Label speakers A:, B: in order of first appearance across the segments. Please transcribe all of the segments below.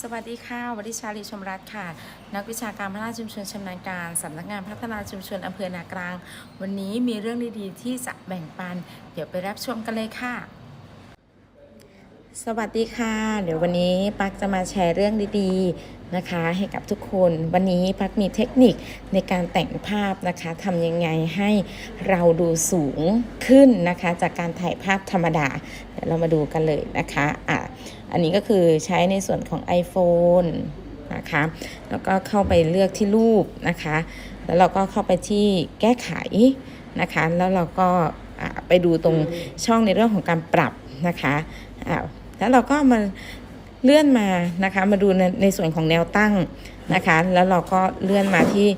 A: สวัสดีค่ะวัดิชาลีชมรัตน์ค่ะ นักวิชาการพัฒนาชุมชนชำนาญการสำนักงานพัฒนาชุมชนอำเภอนากลาง วันนี้มีเรื่องดีๆ ที่จะแบ่งปัน เดี๋ยวไปรับชมกันเลยค่ะ สวัสดีค่ะ เดี๋ยววันนี้ปักจะมาแชร์เรื่องดีๆนะคะ ให้กับทุกคน วันนี้ปักมีเทคนิคในการแต่งภาพนะคะทำยังไงให้เราดูสูงขึ้นนะคะ จากการถ่ายภาพธรรมดา เดี๋ยวเรามาดูกันเลยนะคะอะอันนี้ก็คือใช้ในส่วนของ iPhone นะคะ แล้วก็เข้าไปเลือกที่รูปนะคะ แล้วเราก็เข้าไปที่แก้ไขนะคะ แล้วเราก็อะไปดูตรงช่องในเรื่องของการปรับนะคะอะ แล้วเราก็มาเลื่อนมานะคะ มาดูในในส่วนของแนวตั้งนะคะ แล้วเราก็เลื่อนมาที่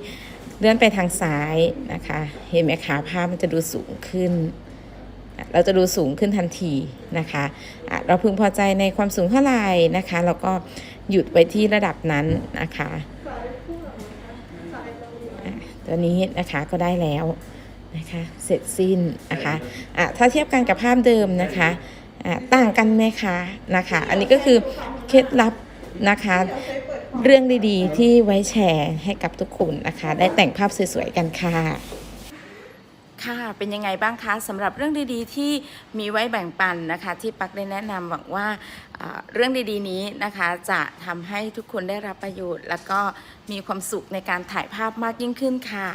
A: เลื่อนไปทางซ้ายนะคะ เห็นไหมคะภาพมันจะดูสูงขึ้น เราจะดูสูงขึ้นทันทีนะคะะเราพึงพอใจในความสูงเท่าไหร่นะคะ เราก็หยุดไว้ที่ระดับนั้นนะคะะตัวนี้นะคะก็ได้แล้วนะคะ เสร็จสิ้นนะคะะถ้าเทียบกันกับภาพเดิมนะคะ ต่างกันไหมคะนะคะ อันนี้ก็คือเคล็ดลับนะคะ เรื่องดีๆ ที่ไว้แชร์ให้กับทุกคนนะคะ ได้แต่งภาพสวยๆกันค่ะค่ะ เป็นยังไงบ้างคะสำหรับเรื่องดีๆ ที่มีไว้แบ่งปันนะคะ ที่ปักได้แนะนำหวังว่าเรื่องดีๆนี้นะคะ จะทำให้ทุกคนได้รับประโยชน์ แล้วก็มีความสุขในการถ่ายภาพมากยิ่งขึ้นค่ะ